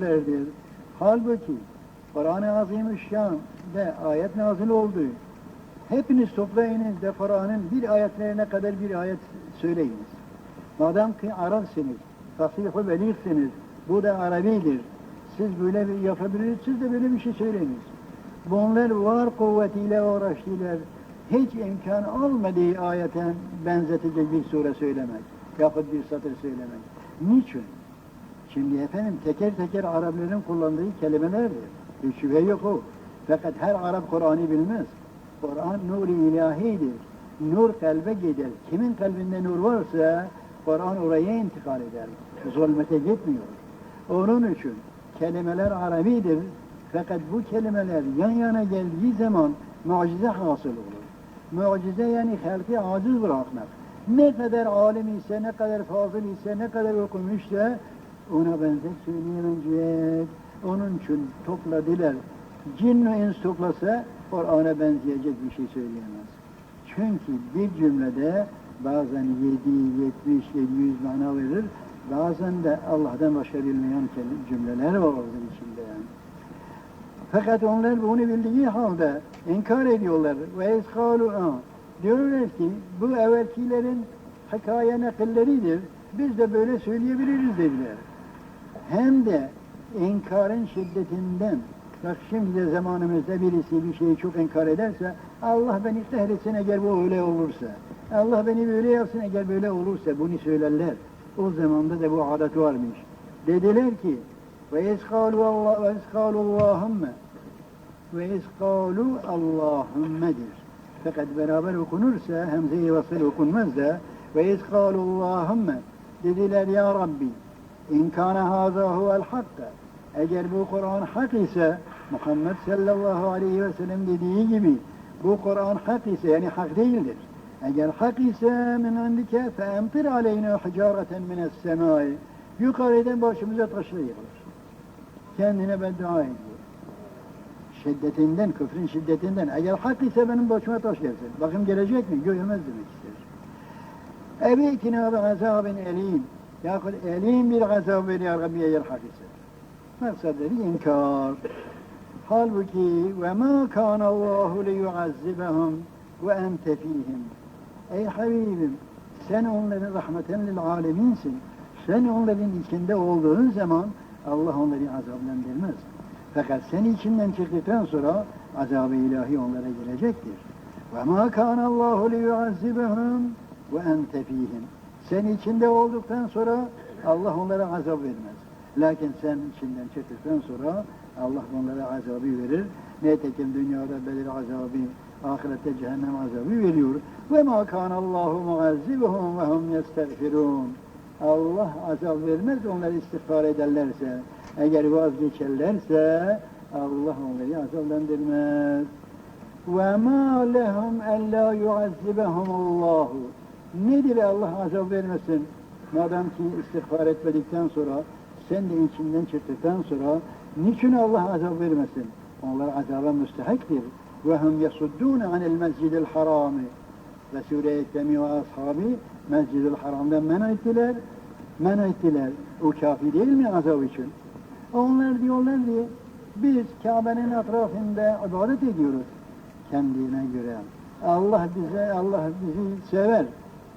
verdir. Halbuki Kur'an-ı Azimüşşan'da ayet nazil oldu. Hepiniz toplayınız da Kur'an'ın bir ayetlerine kadar bir ayet söyleyiniz. Madem ki Arapsınız, fasih-i beliğsiniz, bu da Arabidir. Siz böyle bir yapabilirsiniz, siz de böyle bir şey söyleyiniz. Bunlar var kuvvetiyle uğraştılar. Hiç imkan olmadığı ayete benzetecek bir sure söylemek. Yahut bir satır söylemek. Niçin? Şimdi efendim teker teker Arapların kullandığı kelimelerdir. Bir şüphe yok o. Fakat her Arap Kur'an'ı bilmez. Kur'an nuru ilahidir. Nur kalbe gider. Kimin kalbinde nur varsa Kur'an oraya intikal eder. Zulmete gitmiyor. Onun için kelimeler Arabidir. Fakat bu kelimeler yan yana geldiği zaman mucize hasıl olur. Mucize yani halkı aciz bırakmak. Ne kadar alim ise, ne kadar fazıl ise, ne kadar okumuşsa ona benzer söyleyemeyecek. Onun için topladılar. Cin ve ins toplasa Kur'an'a benzeyecek bir şey söyleyemez. Çünkü bir cümlede bazen 7, 70, 700 mana verir. Bazen de Allah'tan başka bilmeyen cümleler var onun içinde yani. Fakat onlar bunu bildiği halde inkar ediyorlar. Ve eskalu Diyorlar ki bu evvelkilerin hikaye nakilleridir. Biz de böyle söyleyebiliriz dediler. Hem de inkarın şiddetinden bak şimdi de zamanımızda birisi bir şeyi çok inkar ederse Allah beni kahretsin eğer bu öyle olursa. Allah beni böyle yapsın eğer böyle olursa bunu söylerler. O zamanda da bu adet varmış. Dediler ki ve eskalu Allah ve eskalu Allahümme ve eskalu Allahümmedir. Fakat beraber okunursa hemze-i vasıl okunmaz da ve eskalu Allahümme dediler ya Rabbi in kana haza huvel hakka eğer bu Kur'an hak ise Muhammed sallallahu aleyhi ve sellem dediği gibi bu Kur'an hak ise yani hak değildir. Eğer hak ise min indike fe emtir aleyna hicareten mines semai yukarıdan başımıza taşla yığılır. Kendine beddua ediyor. Şiddetinden, küfrün şiddetinden. Eğer hak ise benim başıma taş gelsin. Bakın gelecek mi? Görmez demek ister. Ebeykine ve azabın elim. Yahut elim bir Rabbi eğer hak ise. Maksadları inkar. Halbuki ve ma kana Allahu li yuazzibahum ve ente fihim. Ey Habibim sen onların rahmeten lil aleminsin. Sen onların içinde olduğun zaman Allah onları azaplandırmaz. Fakat sen içinden çıktıktan sonra azab-ı ilahi onlara gelecektir. Ve ma kana Allahu li yuazzibahum ve ente fihim. Sen içinde olduktan sonra Allah onlara azap vermez. Lakin sen içinden çıktıktan sonra Allah onlara azabı verir. Nitekim dünyada belir azabı, ahirette cehennem azabı veriyor. Ve ma kana Allahu muazzibuhum ve hum yestagfirun. Allah azap vermez onları istiğfar ederlerse. Eğer vazgeçerlerse Allah onları azaplandırmaz. Ve ma lehum ella yuazzibahum Allahu. Nedir Allah azap vermesin? Madem ki istiğfar etmedikten sonra sen de içinden çıktıktan sonra niçin Allah azap vermesin? Onlar azaba müstehaktir. Ve hum yasuddûne anil mescidil harami. Resul-i Ekrem'i ve ashabı mescidil haramdan men ettiler. Men ettiler. O kafi değil mi azap için? Onlar diyorlar ki biz Kabe'nin etrafında ibadet ediyoruz kendine göre. Allah bize Allah bizi sever.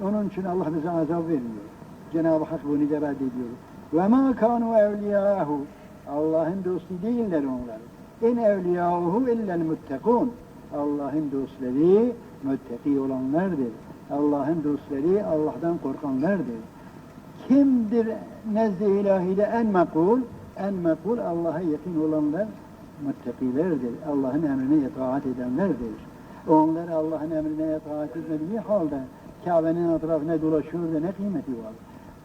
Onun için Allah bize azap vermiyor. Cenab-ı Hak bunu da reddediyor. Ve ma kanu evliyahu. Allah'ın dostu değiller onlar. En evliyahu illel muttekun. Allah'ın dostları müttaki olanlardır. Allah'ın dostları Allah'tan korkanlardır. Kimdir nezd-i ilahide en makul? En makul Allah'a yakın olanlar muttakilerdir. Allah'ın emrine itaat edenlerdir. Onlar Allah'ın emrine itaat etmediği halde Kabe'nin etrafına dolaşıyor da ne kıymeti var?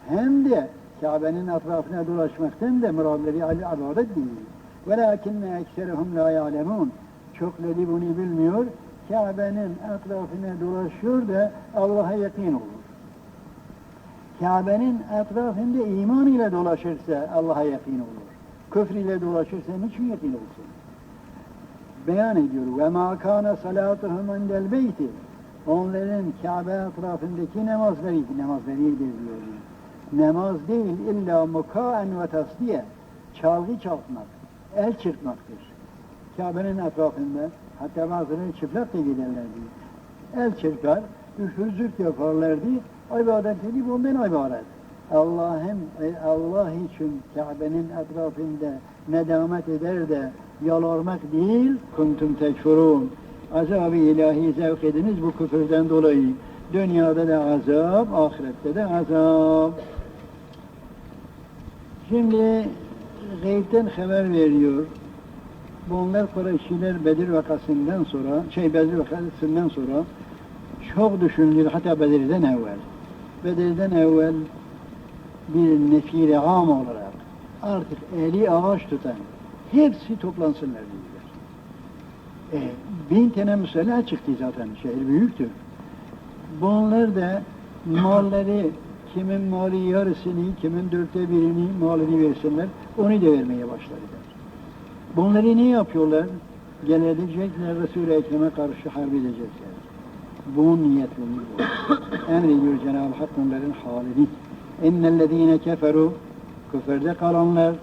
Hem de Kabe'nin etrafına dolaşmaktan da muradları ali ibadet değil. Velakinne ekserihum la ya'lemun. Çokları bunu bilmiyor. Kabe'nin etrafına dolaşıyor da Allah'a yakın olur. Kabe'nin etrafında iman ile dolaşırsa Allah'a yakın olur. Küfr ile dolaşırsa niçin yakın olsun? Beyan ediyor. Ma kana salatuhum indel beyti. Onların Kabe etrafındaki namazları, namazları diyor. Namaz değil illa mukaen ve tasdiye. çalgı çalmak, el çırpmaktır. Kabe'nin etrafında hatta bazıları çıplak da giderlerdi. El çırpar, üfür zürt yaparlardı. İbadetleri bundan ibaret. Allah'ın Allah için Kabe'nin etrafında nedamet eder de yalarmak değil, kuntum tekfurun. Azab-ı ilahi zevk ediniz bu küfürden dolayı. Dünyada da azap, ahirette de azap. Şimdi gaybden haber veriyor. Bunlar Kureyşiler Bedir vakasından sonra, şey Bedir vakasından sonra çok düşünülür hatta Bedir'den evvel. Bedir'den evvel bir nefire am olarak artık eli ağaç tutan hepsi toplansınlar dediler. E, bin tane müsella çıktı zaten, şehir büyüktü. Bunlar da malları, kimin mali yarısını, kimin dörtte birini malını versinler, onu da vermeye başladılar. Bunları ne yapıyorlar? Gelecekler Resul-i Ekrem'e karşı harp edecekler. Bu niyetli. Emrediyor Cenab-ı Hak onların halini. İnnellezîne keferu küfürde kalanlar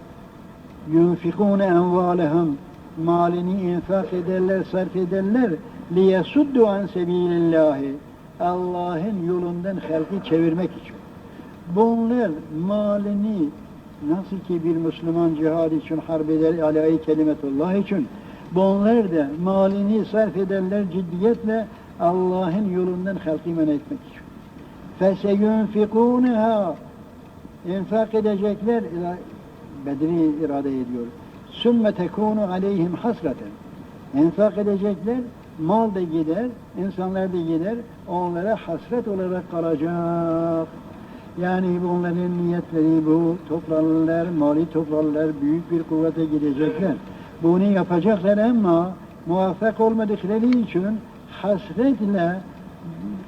yunfikûne envâlehum malini infak ederler, sarf ederler liyesuddu an sebilillâhi Allah'ın yolundan halkı çevirmek için. Bunlar malini nasıl ki bir Müslüman cihad için harp eder alayı kelimetullah için bunlar da malini sarf ederler ciddiyetle Allah'ın yolundan halkı men etmek için. فَسَيُنْفِقُونَهَا infak edecekler Bedri irade ediyor. Sümme tekunu aleyhim hasreten. İnfak edecekler, mal da gider, insanlar da gider, onlara hasret olarak kalacak. Yani bunların niyetleri bu, toplarlar, mali toplarlar, büyük bir kuvvete gidecekler. Bunu yapacaklar ama muvaffak olmadıkları için hasretle,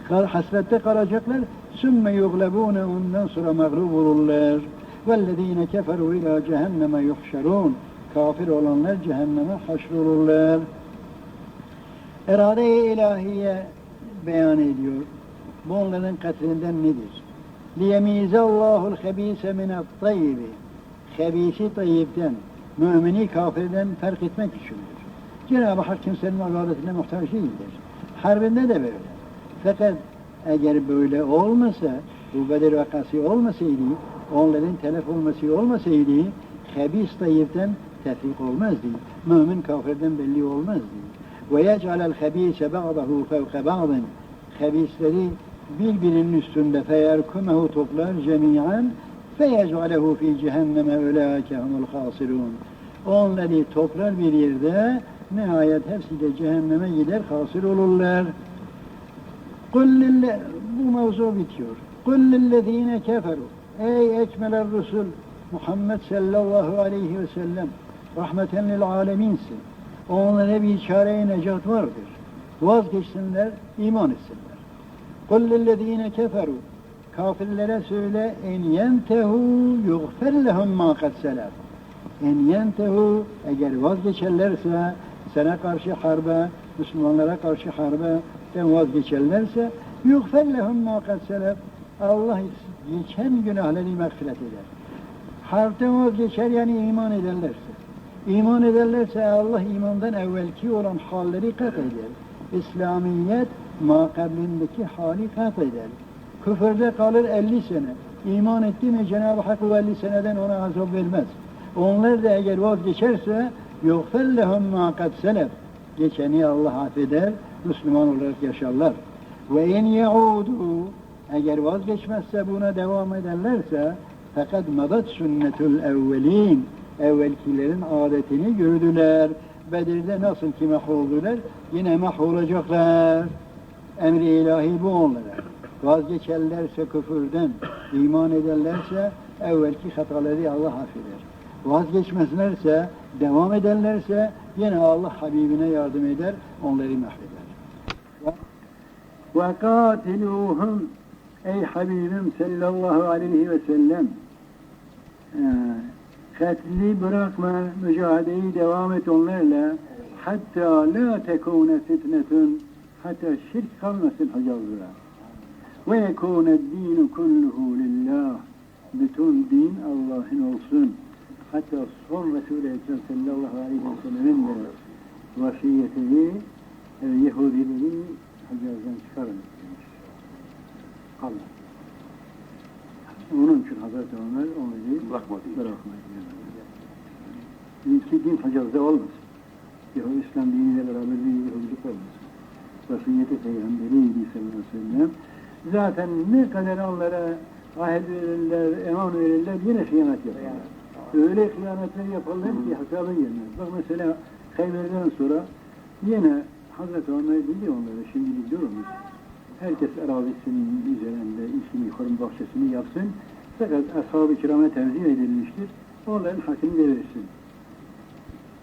hasrette kalacaklar. Sümme yuglebune ondan sonra mağlup olurlar. وَالَّذ۪ينَ كَفَرُوا اِلٰى cehenneme yuhşerûn. Kafir olanlar cehenneme haşrolurlar. Erade-i ilahiye beyan ediyor. Bunların katrinden nedir? لِيَم۪يزَ اللّٰهُ الْخَب۪يسَ مِنَ الطَّيِّبِ Hebisi tayyipten, mümini kafirden fark etmek içindir. Cenab-ı Hak kimsenin adaletine muhtaç değildir. Harbinde de böyle. Fakat eğer böyle olmasa, bu Bedir vakası olmasaydı, onların telef olması olmasaydı, hebis tayyipten tefrik olmazdı. Mümin kafirden belli olmazdı. Ve yec'alel hebise ba'dahu fevke ba'dın. Hebisleri birbirinin üstünde feyerkumehu toplar cemiyen feyec'alehu fi cehenneme ulâke humul hasirun. Onları toplar bir yerde nihayet hepsi de cehenneme gider hasir olurlar. Kullille, bu mevzu bitiyor. Kullillezine keferu. Ey ekmeler Resul Muhammed sallallahu aleyhi ve sellem rahmeten lil aleminsin. Onlara bir çare necat vardır. Vazgeçsinler, iman etsinler. Kullillezine keferu. Kafirlere söyle en yentehu yughfer lehum ma kad selef. En yentehu eğer vazgeçerlerse sana karşı harbe, Müslümanlara karşı harbe vazgeçerlerse yughfer lehum ma kad. Allah geçen günahları mağfiret eder. Harpten vazgeçer yani iman ederlerse. İman ederlerse Allah imandan evvelki olan halleri kat eder. İslamiyet makablindeki hali kat eder. Küfürde kalır 50 sene. İman etti mi Cenab-ı Hak o 50 seneden ona azap vermez. Onlar da eğer vazgeçerse يُغْفَرْ لَهُمْ مَا قَدْ سَلَفْ Geçeni Allah affeder, Müslüman olarak yaşarlar. Ve en yaudu eğer vazgeçmezse buna devam ederlerse fakat madat sünnetul evvelin evvelkilerin adetini gördüler. Bedir'de nasıl ki mahvoldular yine mahvolacaklar. Emri ilahi bu onlara. Vazgeçerlerse küfürden, iman ederlerse evvelki hataları Allah affeder. Vazgeçmezlerse, devam ederlerse yine Allah Habibine yardım eder, onları mahveder. Ve katiluhum ey Habibim sallallahu aleyhi ve sellem ee, katli bırakma, mücadeleyi devam et onlarla. Hatta la tekune fitnetun hatta şirk kalmasın hacavzura. Ve yekune dinu kulluhu lillah bütün din Allah'ın olsun. Hatta son Resul-i Ekrem sallallahu aleyhi ve sellemin de vasiyetini e, Yahudileri Hacaz'dan çıkarın demiş. Allah. Onun için Hazreti Ömer onu değil, Bırakmadı. bırakmadı. İki din Hacaz'da olmasın. Yahudi İslam diniyle beraber bir Yahudilik olmasın. Vasiyeti Peygamberiydi sallallahu aleyhi ve sellem. Zaten ne kadar onlara ahit verirler, eman verirler yine hıyanet yaparlar. Öyle hıyanetler yaparlar ki hesabı gelmez. Bak mesela Hayber'den sonra yine Hazreti Ömer dedi onlara şimdi biliyoruz. Herkes arazisinin üzerinde işini, kurum bahçesini yapsın. Fakat ashab-ı kirama tevzih edilmiştir. Onların hakkını verirsin.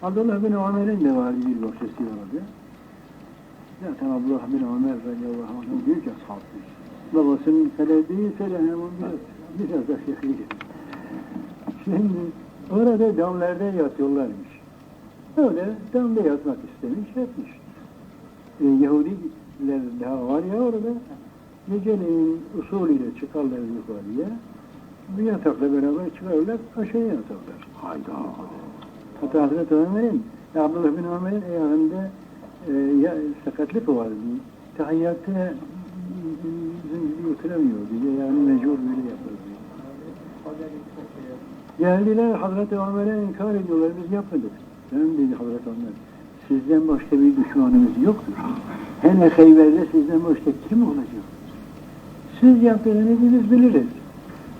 Abdullah bin Ömer'in de vardı bir bahçesi vardı. Zaten Abdullah bin Ömer radıyallahu anh büyük ashabdır. Babasının de hemen biraz, biraz da şehirli. Şimdi orada damlarda yatıyorlarmış. Öyle damda yatmak istemiş, yatmış. E, Yahudiler daha var ya orada. Geceleyin usulüyle çıkarlar yukarıya. Bir yatakla beraber çıkarlar, aşağıya yatarlar. Hayda. Hatta Hazreti Ömer'in, Abdullah bin Ömer'in ayağında e, ya, sakatlık vardı. Tahiyyatta zinciri oturamıyordu. Yani mecbur böyle yapardı. Geldiler Hazreti Ömer'e inkar ediyorlar, biz yapmadık. Benim dedi Hazreti Ömer, sizden başka bir düşmanımız yoktur. Hele Heyber'de sizden başka kim olacak? Siz yaptığınızı biz biliriz.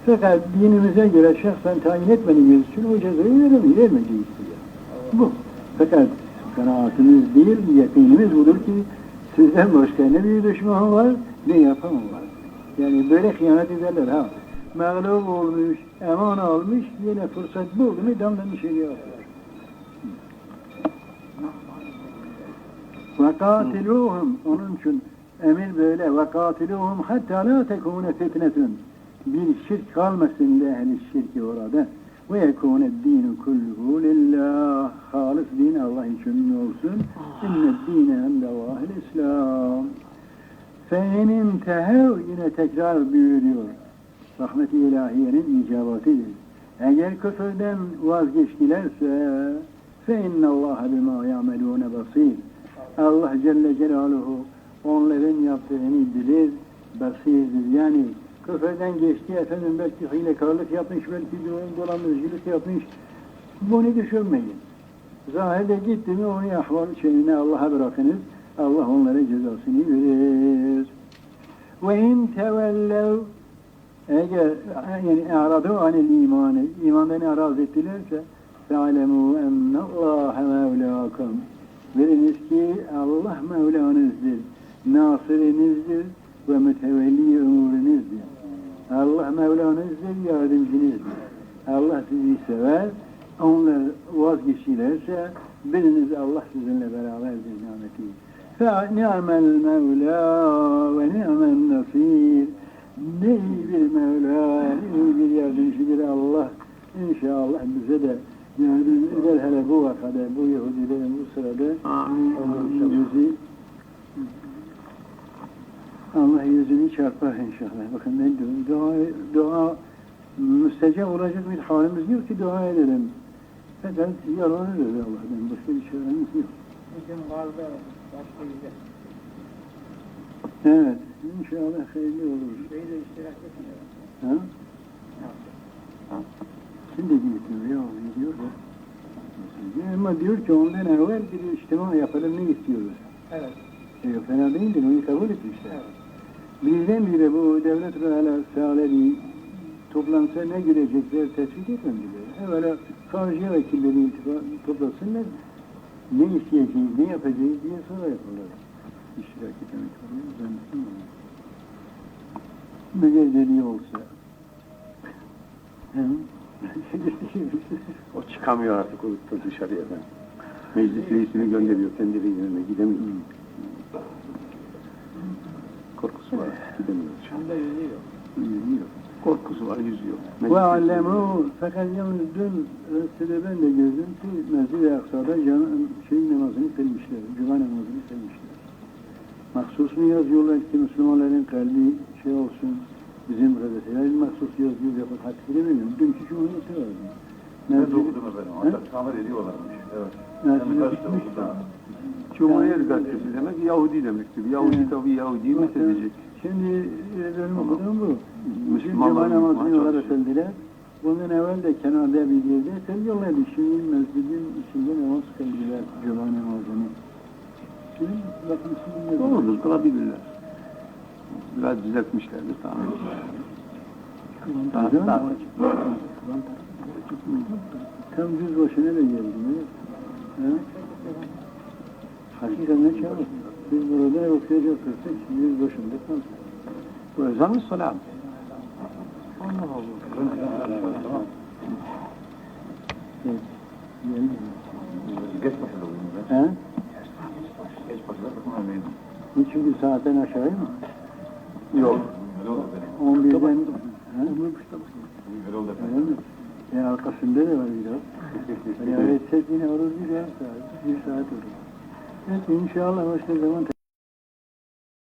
Fakat dinimize göre şahsen tayin etmediğimiz için o cezayı veremeyiz, vermeyeceğiz diye. Bu. Fakat kanaatimiz değil, yakinimiz budur ki sizden başka ne bir düşman var, ne yapan var. Yani böyle hıyanet ederler ha. Mağlup olmuş, eman almış, yine fırsat buldu mu damdan yapıyor. Ve katiluhum, onun için emir böyle, katiluhum hatta la tekune fitnetun Bir şirk kalmasın da ehli şirki orada. Ve yekune dinu kulluhu lillah. Halis din Allah için olsun. İnne dine endallahil İslam. Fe'inin tehev yine tekrar buyuruyor. Rahmet-i ilahiyenin icabatıdır. Eğer küfürden vazgeçtilerse فَاِنَّ اللّٰهَ بِمَا يَعْمَلُونَ بَصِيرٌ Allah Celle Celaluhu onların yaptığını bilir, basirdir. Yani küfürden geçti efendim belki hilekarlık yapmış, belki dolandırıcılık yapmış. Bunu düşünmeyin. Zahide gitti mi onu ahval şeyine Allah'a bırakınız. Allah onlara cezasını verir. Ve in tevellev eğer yani eradu anil imanı imandan eraz ettilerse fe'alemû ennallâhe mevlâkum Biliniz ki Allah Mevlanızdır, nasirinizdir ve mütevelli umurinizdir. Allah Mevla'nız ve yardımcınızdır. Allah sizi sever, onlar vazgeçilerse biliniz Allah sizinle beraberdir nimeti. Fe ni'mel mevla ve ni'mel nasir. Ne iyi bir Mevla, ne iyi bir yardımcı bir Allah. İnşallah bize de yardım eder hele bu vakada, bu Yahudilerin bu sırada. Amin. Bizi Allah yüzünü çarpar inşallah. Bakın ne diyor? Dua, dua müstecap olacak bir halimiz yok ki dua edelim. Fakat yalanırız Allah'tan. Başka bir çaremiz yok. Bugün vardı başka bir Evet. İnşallah hayırlı olur. Şeyi de iştirak etmiyor. Ha? Şimdi gitmiyor ya, gidiyor da. Ama diyor ki ondan evvel bir içtima yapalım ne istiyoruz? Evet. E, fena değildir, onu kabul etmişler. Evet. Birdenbire bu devlet ve sağları toplansa ne girecekler tespit etmediler. Evvela harici vekilleri toplasınlar, ne isteyeceğiz, ne yapacağız diye sonra yaparlar. İştirak etmek oluyor, zannettim onu. Mügezdeliği olsa. O çıkamıyor artık o dışarıya ben. Meclis reisini gönderiyor kendi yerine gidemiyor. Korkusu var gidemiyor. Yüzüyor. Yüzüyor. Korkusu var yüzüyor. Ve allemu fakat yalnız dün Rıstede ben de gördüm ki Mescid-i Aksa'da şey namazını kılmışlar, cuma namazını kılmışlar. Mahsus mu yazıyorlar ki Müslümanların kalbi şey olsun, bizim gazetelerin mahsus yazıyor yapıp hatta bilemiyorum. Dünkü cumhuriyeti vardı. Ben okudum efendim. Tamir ediyorlarmış. Evet. Mescid-i Cumhuriyet gazetesi demek Yahudi demektir. Yahudi Evet. tabii Yahudi'yi methedecek. Şimdi e, benim okuduğum bu. Müslümanlar Müslüman namazını çalışıyor. öteldiler. Bundan evvel de kenarda bir yerde seviyorlardı. Şimdi mescidin içinde namaz kıldılar cuma namazını. Şimdi bakın şimdi Doğrudur, kılabilirler. Biraz düzeltmişlerdir, tamam. Daha, daha? Tam yüz başına da geldi. mi? He? Hakikaten ne çabuk. Biz burada okuyacak kırsak yüz başında kaldık. bu ezan mı salam? Allah Allah. Evet. Geç başladı bugün He? Geç başladı, Niçin bir saatten aşağı mı? Yok. 11'den... He? Öyle mi? E arkasında da var biraz. Yani etsek yine olur bir saat, bir saat olur. Evet inşallah başka zaman